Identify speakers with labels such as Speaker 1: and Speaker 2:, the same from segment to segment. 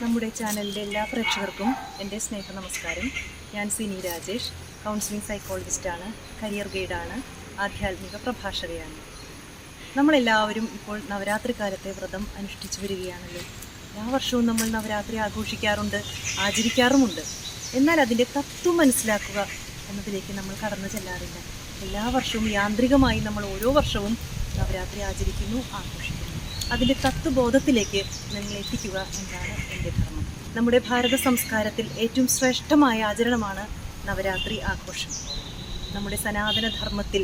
Speaker 1: നമ്മുടെ ചാനലിന്റെ എല്ലാ പ്രേക്ഷകർക്കും എന്റെ സ്നേഹ നമസ്കാരം ഞാൻ സിനി രാജേഷ് കൗൺസിലിംഗ് സൈക്കോളജിസ്റ്റാണ് കരിയർ ഗൈഡാണ് ആധ്യാത്മിക പ്രഭാഷകയാണ്. നമ്മളെല്ലാവരും ഇപ്പോൾ നവരാത്രി കാലത്തെ വ്രതം അനുഷ്ഠിച്ചു വരികയാണല്ലോ. എല്ലാ വർഷവും നമ്മൾ നവരാത്രി ആഘോഷിക്കാറുണ്ട് ആചരിക്കാറുമുണ്ട്. എന്നാൽ അതിന്റെ തത്വം മനസ്സിലാക്കുക എന്നതിലേക്ക് നമ്മൾ കടന്നു ചെല്ലാറില്ല. എല്ലാ വർഷവും യാന്ത്രികമായി നമ്മൾ ഓരോ വർഷവും നവരാത്രി ആചരിക്കുന്നു ആഘോഷിക്കുന്നു. അതിന്റെ തത്വബോധത്തിലേക്ക് നിങ്ങൾ എത്തിക്കുക എന്നാണ് എന്റെ ധർമ്മം. നമ്മുടെ ഭാരത സംസ്കാരത്തിൽ ഏറ്റവും ശ്രേഷ്ഠമായ ആചരണമാണ് നവരാത്രി ആഘോഷം. നമ്മുടെ സനാതന ധർമ്മത്തിൽ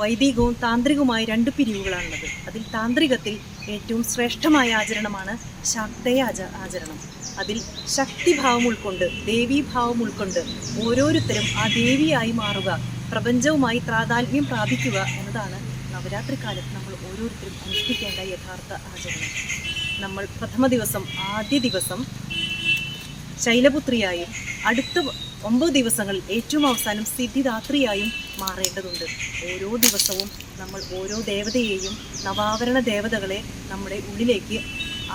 Speaker 1: വൈദികവും താന്ത്രികവുമായ രണ്ട് പിരിവുകളാണുള്ളത്. അതിൽ താന്ത്രികത്തിൽ ഏറ്റവും ശ്രേഷ്ഠമായ ആചരണമാണ് ശക്തയ ആചരണം. അതിൽ ശക്തിഭാവം ഉൾക്കൊണ്ട് ദേവീഭാവം ഉൾക്കൊണ്ട് ഓരോരുത്തരും ആ ദേവിയായി മാറുക പ്രപഞ്ചവുമായി പ്രാധാന്യം പ്രാപിക്കുക എന്നതാണ് നവരാത്രി കാലത്ത് നമ്മൾ ഓരോരുത്തരും അനുഷ്ഠിക്കേണ്ട യഥാർത്ഥ ആചരണം. നമ്മൾ പ്രഥമ ദിവസം ആദ്യ ദിവസം ശൈലപുത്രിയായും അടുത്ത ഒമ്പത് ദിവസങ്ങളിൽ ഏറ്റവും അവസാനം സിദ്ധിദാത്രിയായും മാറേണ്ടതുണ്ട്. ഓരോ ദിവസവും നമ്മൾ ഓരോ ദേവതയെയും നവാവരണ ദേവതകളെ നമ്മുടെ ഉള്ളിലേക്ക്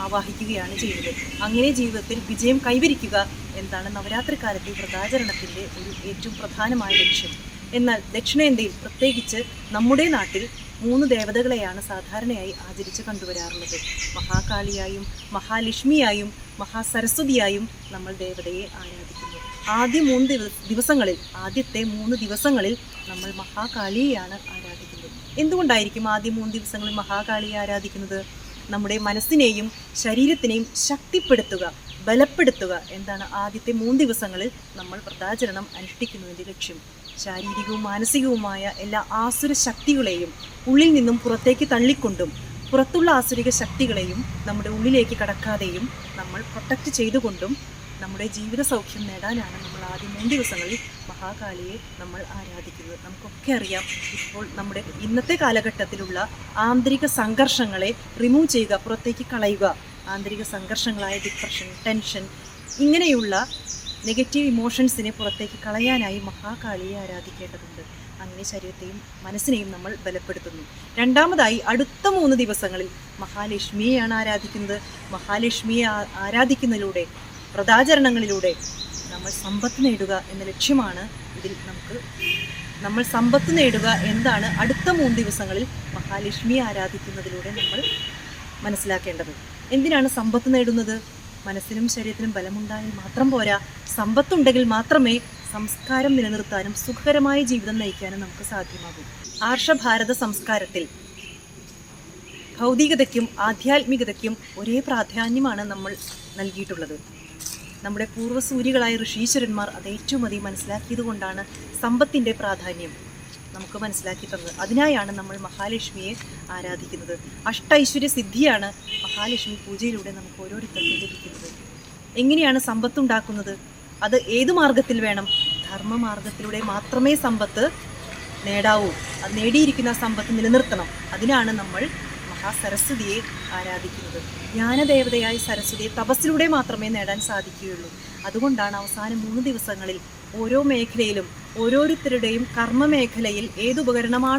Speaker 1: ആവാഹിക്കുകയാണ് ചെയ്യുന്നത്. അങ്ങനെ ജീവിതത്തിൽ വിജയം കൈവരിക്കുക എന്താണ് നവരാത്രി കാലത്തെ വ്രതാചരണത്തിന്റെ ഒരു ഏറ്റവും പ്രധാനമായ ലക്ഷ്യം. എന്നാൽ ദക്ഷിണേന്ത്യയിൽ പ്രത്യേകിച്ച് നമ്മുടെ നാട്ടിൽ മൂന്ന് ദേവതകളെയാണ് സാധാരണയായി ആചരിച്ച് കണ്ടുവരാറുള്ളത്. മഹാകാളിയായും മഹാലക്ഷ്മിയായും മഹാസരസ്വതിയായും നമ്മൾ ദേവതയെ ആരാധിക്കുന്നു. ആദ്യ മൂന്ന് ദിവസങ്ങളിൽ ആദ്യത്തെ മൂന്ന് ദിവസങ്ങളിൽ നമ്മൾ മഹാകാളിയെയാണ് ആരാധിക്കുന്നത്. എന്തുകൊണ്ടായിരിക്കും ആദ്യ മൂന്ന് ദിവസങ്ങളിൽ മഹാകാളിയെ ആരാധിക്കുന്നത്? നമ്മുടെ മനസ്സിനെയും ശരീരത്തിനെയും ശക്തിപ്പെടുത്തുക ബലപ്പെടുത്തുക എന്താണ് ആദ്യത്തെ മൂന്ന് ദിവസങ്ങളിൽ നമ്മൾ വ്രതാചരണം അനുഷ്ഠിക്കുന്നതിന്റെ ലക്ഷ്യം. ശാരീരികവും മാനസികവുമായ എല്ലാ ആസുര ശക്തികളെയും ഉള്ളിൽ നിന്നും പുറത്തേക്ക് തള്ളിക്കൊണ്ടും പുറത്തുള്ള ആസുരിക ശക്തികളെയും നമ്മുടെ ഉള്ളിലേക്ക് കടക്കാതെയും നമ്മൾ പ്രൊട്ടക്റ്റ് ചെയ്തുകൊണ്ടും നമ്മുടെ ജീവിത സൗഖ്യം നേടാനാണ് നമ്മൾ ആദ്യ മൂന്ന് ദിവസങ്ങളിൽ മഹാകാലിയെ നമ്മൾ ആരാധിക്കുന്നത്. നമുക്കൊക്കെ അറിയാം ഇപ്പോൾ നമ്മുടെ ഇന്നത്തെ കാലഘട്ടത്തിലുള്ള ആന്തരിക സംഘർഷങ്ങളെ റിമൂവ് ചെയ്യുക പുറത്തേക്ക് കളയുക. ആന്തരിക സംഘർഷങ്ങളായ ഡിപ്രഷൻ ടെൻഷൻ ഇങ്ങനെയുള്ള നെഗറ്റീവ് ഇമോഷൻസിനെ പുറത്തേക്ക് കളയാനായി മഹാകാളിയെ ആരാധിക്കേണ്ടതുണ്ട്. അങ്ങനെ ശരീരത്തെയും മനസ്സിനെയും നമ്മൾ ബലപ്പെടുത്തുന്നു. രണ്ടാമതായി അടുത്ത മൂന്ന് ദിവസങ്ങളിൽ മഹാലക്ഷ്മിയെയാണ് ആരാധിക്കുന്നത്. മഹാലക്ഷ്മിയെ ആരാധിക്കുന്നതിലൂടെ വ്രതാചരണങ്ങളിലൂടെ നമ്മൾ സമ്പത്ത് നേടുക എന്ന ലക്ഷ്യമാണ് ഇതിൽ നമുക്ക് നമ്മൾ സമ്പത്ത് നേടുക എന്താണ് അടുത്ത മൂന്ന് ദിവസങ്ങളിൽ മഹാലക്ഷ്മിയെ ആരാധിക്കുന്നതിലൂടെ നമ്മൾ മനസ്സിലാക്കേണ്ടത്. എന്തിനാണ് സമ്പത്ത് നേടുന്നത്? മനസ്സിനും ശരീരത്തിനും ബലമുണ്ടായാൽ മാത്രം പോരാ. സമ്പത്തുണ്ടെങ്കിൽ മാത്രമേ സംസ്കാരം നിലനിർത്താനും സുഖകരമായ ജീവിതം നയിക്കാനും നമുക്ക് സാധ്യമാകൂ. ആർഷഭാരത സംസ്കാരത്തിൽ ഭൗതികതയ്ക്കും ആധ്യാത്മികതയ്ക്കും ഒരേ പ്രാധാന്യമാണ് നമ്മൾ നൽകിയിട്ടുള്ളത്. നമ്മുടെ പൂർവസൂരികളായ ഋഷീശ്വരന്മാർ അത് ഏറ്റവും അധികം മനസ്സിലാക്കിയതുകൊണ്ടാണ് സമ്പത്തിന്റെ പ്രാധാന്യം. നമുക്ക് മനസ്സിലാക്കി തന്നത്. അതിനായാണ് നമ്മൾ മഹാലക്ഷ്മിയെ ആരാധിക്കുന്നത്. അഷ്ടൈശ്വര്യ സിദ്ധിയാണ് മഹാലക്ഷ്മി പൂജയിലൂടെ നമുക്ക് ഓരോരുത്തർക്കും ലഭിക്കുന്നത്. എങ്ങനെയാണ് സമ്പത്ത് ഉണ്ടാക്കുന്നത് അത് ഏത് മാർഗത്തിൽ വേണം? ധർമ്മമാർഗത്തിലൂടെ മാത്രമേ സമ്പത്ത് നേടാവൂ. അത് നേടിയിരിക്കുന്ന സമ്പത്ത് നിലനിർത്തണം. അതിനാണ് നമ്മൾ മഹാസരസ്വതിയെ ആരാധിക്കുന്നത്. ജ്ഞാനദേവതയായ സരസ്വതിയെ തപസ്സിലൂടെ മാത്രമേ നേടാൻ സാധിക്കുകയുള്ളൂ. അതുകൊണ്ടാണ് അവസാന മൂന്ന് ദിവസങ്ങളിൽ ഓരോ മേഖലയിലും ഓരോരുത്തരുടെയും കർമ്മ മേഖലയിൽ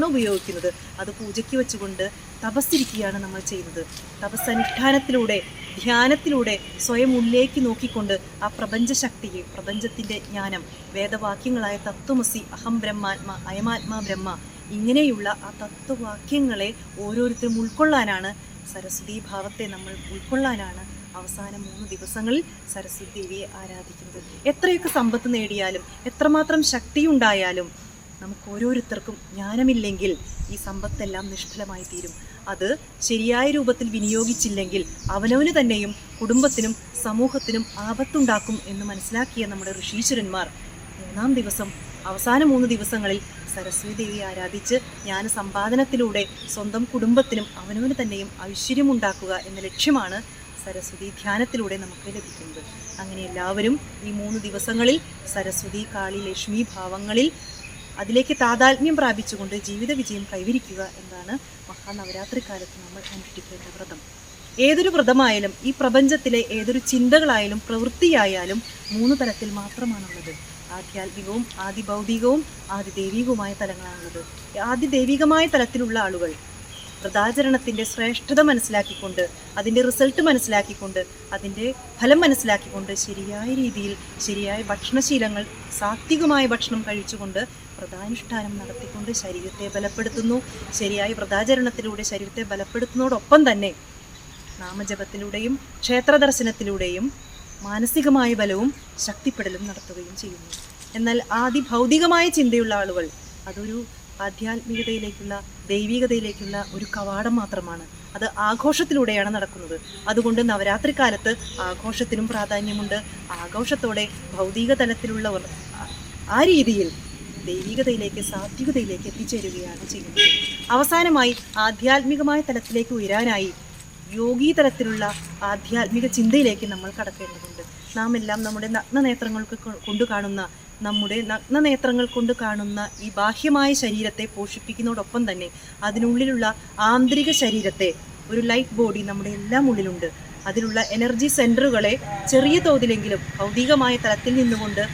Speaker 1: ഉപയോഗിക്കുന്നത്? അത് പൂജയ്ക്ക് വെച്ചുകൊണ്ട് തപസ്സിരിക്കുകയാണ് നമ്മൾ ചെയ്യുന്നത്. തപസ്സനുഷ്ഠാനത്തിലൂടെ ധ്യാനത്തിലൂടെ സ്വയം ഉള്ളിലേക്ക് നോക്കിക്കൊണ്ട് ആ പ്രപഞ്ചശക്തിയെ പ്രപഞ്ചത്തിന്റെ ജ്ഞാനം വേദവാക്യങ്ങളായ തത്വമസി അഹം ബ്രഹ്മാത്മ അയമാത്മാ ബ്രഹ്മ ഇങ്ങനെയുള്ള ആ തത്വവാക്യങ്ങളെ ഓരോരുത്തരും ഉൾക്കൊള്ളാനാണ് സരസ്വതി ഭാവത്തെ നമ്മൾ ഉൾക്കൊള്ളാനാണ് അവസാന മൂന്ന് ദിവസങ്ങളിൽ സരസ്വതി ദേവിയെ ആരാധിക്കുന്നത്. എത്രയൊക്കെ സമ്പത്ത് നേടിയാലും എത്രമാത്രം ശക്തിയുണ്ടായാലും നമുക്ക് ഓരോരുത്തർക്കും ജ്ഞാനമില്ലെങ്കിൽ ഈ സമ്പത്തെല്ലാം നിഷ്ഫലമായി തീരും. അത് ശരിയായ രൂപത്തിൽ വിനിയോഗിച്ചില്ലെങ്കിൽ അവനവന് തന്നെയും കുടുംബത്തിനും സമൂഹത്തിനും ആപത്തുണ്ടാക്കും എന്ന് മനസ്സിലാക്കിയ നമ്മുടെ ഋഷീശ്വരന്മാർ മൂന്നാം ദിവസം അവസാന മൂന്ന് ദിവസങ്ങളിൽ സരസ്വതി ദേവിയെ ആരാധിച്ച് ജ്ഞാന സമ്പാദനത്തിലൂടെ സ്വന്തം കുടുംബത്തിനും അവനവന് തന്നെയും ഐശ്വര്യമുണ്ടാക്കുക എന്ന ലക്ഷ്യമാണ് സരസ്വതി ധ്യാനത്തിലൂടെ നമുക്ക് ലഭിക്കുന്നത്. അങ്ങനെ എല്ലാവരും ഈ മൂന്ന് ദിവസങ്ങളിൽ സരസ്വതി കാളി ലക്ഷ്മി ഭാവങ്ങളിൽ അതിലേക്ക് താതാത്മ്യം പ്രാപിച്ചുകൊണ്ട് ജീവിത വിജയം കൈവരിക്കുക എന്നാണ് മഹാനവരാത്രി കാലത്ത് നമ്മൾ അനുഷ്ഠിക്കേണ്ട വ്രതം. ഏതൊരു വ്രതമായാലും ഈ പ്രപഞ്ചത്തിലെ ഏതൊരു ചിന്തകളായാലും പ്രവൃത്തിയായാലും മൂന്ന് തലത്തിൽ മാത്രമാണുള്ളത്. ആധ്യാത്മികവും ആദിഭൗതികവും ആദിദൈവികവുമായ തലങ്ങളാണുള്ളത്. ആദിദൈവികമായ തലത്തിലുള്ള ആളുകൾ വ്രതാചരണത്തിന്റെ ശ്രേഷ്ഠത മനസ്സിലാക്കിക്കൊണ്ട് അതിന്റെ റിസൾട്ട് മനസ്സിലാക്കിക്കൊണ്ട് അതിന്റെ ഫലം മനസ്സിലാക്കിക്കൊണ്ട് ശരിയായ രീതിയിൽ ശരിയായ ഭക്ഷണശീലങ്ങൾ സാത്വികമായ ഭക്ഷണം കഴിച്ചുകൊണ്ട് വ്രതാനുഷ്ഠാനം നടത്തിക്കൊണ്ട് ശരീരത്തെ ബലപ്പെടുത്തുന്നു. ശരിയായ വ്രതാചരണത്തിലൂടെ ശരീരത്തെ ബലപ്പെടുത്തുന്നതോടൊപ്പം തന്നെ നാമജപത്തിലൂടെയും ക്ഷേത്ര ദർശനത്തിലൂടെയും മാനസികമായ ബലവും ശക്തിപ്പെടലും നടത്തുകയും ചെയ്യുന്നു. എന്നാൽ ആദി ഭൗതികമായ ചിന്തയുള്ള ആളുകൾ അതൊരു ആധ്യാത്മികതയിലേക്കുള്ള ദൈവികതയിലേക്കുള്ള ഒരു കവാടം മാത്രമാണ്. അത് ആഘോഷത്തിലൂടെയാണ് നടക്കുന്നത്. അതുകൊണ്ട് നവരാത്രി കാലത്ത് ആഘോഷത്തിനും പ്രാധാന്യമുണ്ട്. ആഘോഷത്തോടെ ഭൗതിക തലത്തിലുള്ളവർ ആ- രീതിയിൽ ദൈവികതയിലേക്ക് സാത്വികതയിലേക്ക് എത്തിച്ചേരുകയാണ് ചെയ്യുന്നത്. അവസാനമായി ആധ്യാത്മികമായ തലത്തിലേക്ക് ഉയരാനായി യോഗീ തലത്തിലുള്ള ആധ്യാത്മിക ചിന്തയിലേക്ക് നമ്മൾ കടക്കേണ്ടതുണ്ട്. നാം എല്ലാം നമ്മുടെ നഗ്നനേത്രങ്ങൾക്ക് നേത്രങ്ങൾക്ക് കൊണ്ടു കാണുന്ന നമ്മുടെ നഗ്നനേത്രങ്ങൾ കൊണ്ട് കാണുന്ന ഈ ബാഹ്യമായ ശരീരത്തെ പോഷിപ്പിക്കുന്നതോടൊപ്പം തന്നെ അതിനുള്ളിലുള്ള ആന്തരിക ശരീരത്തെ ഒരു ലൈറ്റ് ബോഡി നമ്മുടെ എല്ലാം ഉള്ളിലുണ്ട്. അതിലുള്ള എനർജി സെന്ററുകളെ ചെറിയ തോതിലെങ്കിലും ഭൗതികമായ തലത്തിൽ നിന്നുകൊണ്ട്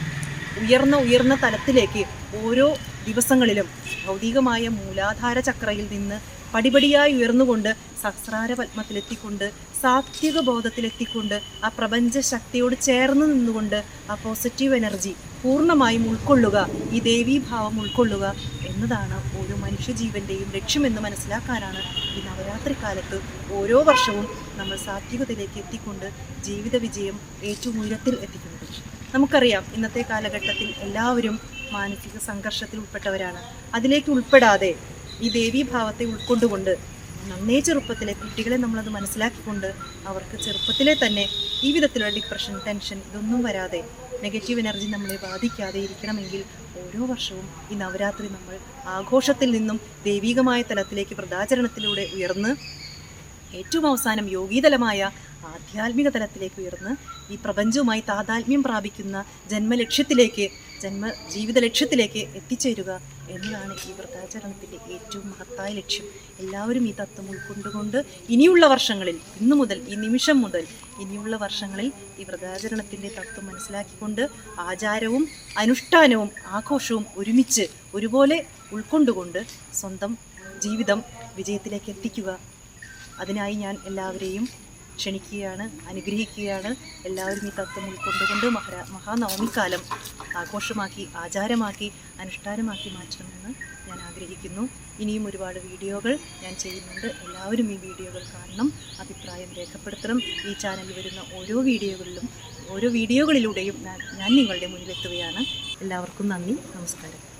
Speaker 1: ഉയർന്ന ഉയർന്ന തലത്തിലേക്ക് ഓരോ ദിവസങ്ങളിലും ഭൗതികമായ മൂലാധാര ചക്രയിൽ നിന്ന് പടിപടിയായി ഉയർന്നുകൊണ്ട് സഹസ്രാര പത്മത്തിലെത്തിക്കൊണ്ട് സാത്വിക ബോധത്തിലെത്തിക്കൊണ്ട് ആ പ്രപഞ്ച ശക്തിയോട് ചേർന്ന് നിന്നുകൊണ്ട് ആ പോസിറ്റീവ് എനർജി പൂർണമായും ഉൾക്കൊള്ളുക ഈ ദേവീഭാവം ഉൾക്കൊള്ളുക എന്നതാണ് ഓരോ മനുഷ്യജീവന്റെയും ലക്ഷ്യമെന്ന് മനസ്സിലാക്കാനാണ് ഈ നവരാത്രി കാലത്ത് ഓരോ വർഷവും നമ്മൾ സാത്വികതയിലേക്ക് എത്തിക്കൊണ്ട് ജീവിത വിജയം ഏറ്റവും ഉയരത്തിൽ എത്തിക്കുന്നത്. നമുക്കറിയാം ഇന്നത്തെ കാലഘട്ടത്തിൽ എല്ലാവരും മാനസിക സംഘർഷത്തിൽ ഉൾപ്പെട്ടവരാണ്. അതിലേക്ക് ഉൾപ്പെടാതെ ഈ ദേവീഭാവത്തെ ഉൾക്കൊണ്ടുകൊണ്ട് നന്നേ ചെറുപ്പത്തിലെ കുട്ടികളെ നമ്മളത് മനസ്സിലാക്കിക്കൊണ്ട് അവർക്ക് ചെറുപ്പത്തിലെ തന്നെ ഈ വിധത്തിലുള്ള ഡിപ്രഷൻ ടെൻഷൻ ഇതൊന്നും വരാതെ നെഗറ്റീവ് എനർജി നമ്മളെ ബാധിക്കാതെ ഇരിക്കണമെങ്കിൽ ഓരോ വർഷവും ഈ നവരാത്രി നമ്മൾ ആഘോഷത്തിൽ നിന്നും ദൈവികമായ തലത്തിലേക്ക് വ്രതാചരണത്തിലൂടെ ഉയർന്ന് ഏറ്റവും അവസാനം യോഗീതലമായ ആധ്യാത്മിക തലത്തിലേക്ക് ഉയർന്ന് ഈ പ്രപഞ്ചവുമായി താതാത്മ്യം പ്രാപിക്കുന്ന ജന്മലക്ഷ്യത്തിലേക്ക് ജന്മ ജീവിത ലക്ഷ്യത്തിലേക്ക് എത്തിച്ചേരുക എന്നതാണ് ഈ വ്രതാചരണത്തിന്റെ ഏറ്റവും മഹത്തായ ലക്ഷ്യം. എല്ലാവരും ഈ തത്വം ഉൾക്കൊണ്ടുകൊണ്ട് ഇനിയുള്ള വർഷങ്ങളിൽ ഇന്നു മുതൽ ഈ നിമിഷം മുതൽ ഇനിയുള്ള വർഷങ്ങളിൽ ഈ വ്രതാചരണത്തിന്റെ തത്വം മനസ്സിലാക്കിക്കൊണ്ട് ആചാരവും അനുഷ്ഠാനവും ആഘോഷവും ഒരുമിച്ച് ഒരുപോലെ ഉൾക്കൊണ്ടുകൊണ്ട് സ്വന്തം ജീവിതം വിജയത്തിലേക്ക് എത്തിക്കുക. അതിനായി ഞാൻ എല്ലാവരെയും ക്ഷണിക്കുകയാണ് അനുഗ്രഹിക്കുകയാണ്. എല്ലാവരും ഈ തത്വം ഉൾക്കൊണ്ടുകൊണ്ട് മഹാ മഹാനവമിക്കാലം ആഘോഷമാക്കി ആചാരമാക്കി അനുഷ്ഠാനമാക്കി മാറ്റണമെന്ന് ഞാൻ ആഗ്രഹിക്കുന്നു. ഇനിയും ഒരുപാട് വീഡിയോകൾ ഞാൻ ചെയ്യുന്നുണ്ട്. എല്ലാവരും ഈ വീഡിയോകൾ കാണണം അഭിപ്രായം രേഖപ്പെടുത്തണം. ഈ ചാനലിൽ വരുന്ന ഓരോ വീഡിയോകളിലും ഓരോ വീഡിയോകളിലൂടെയും ഞാൻ നിങ്ങളുടെ മുന്നിലെത്തുകയാണ്. എല്ലാവർക്കും നന്ദി നമസ്കാരം.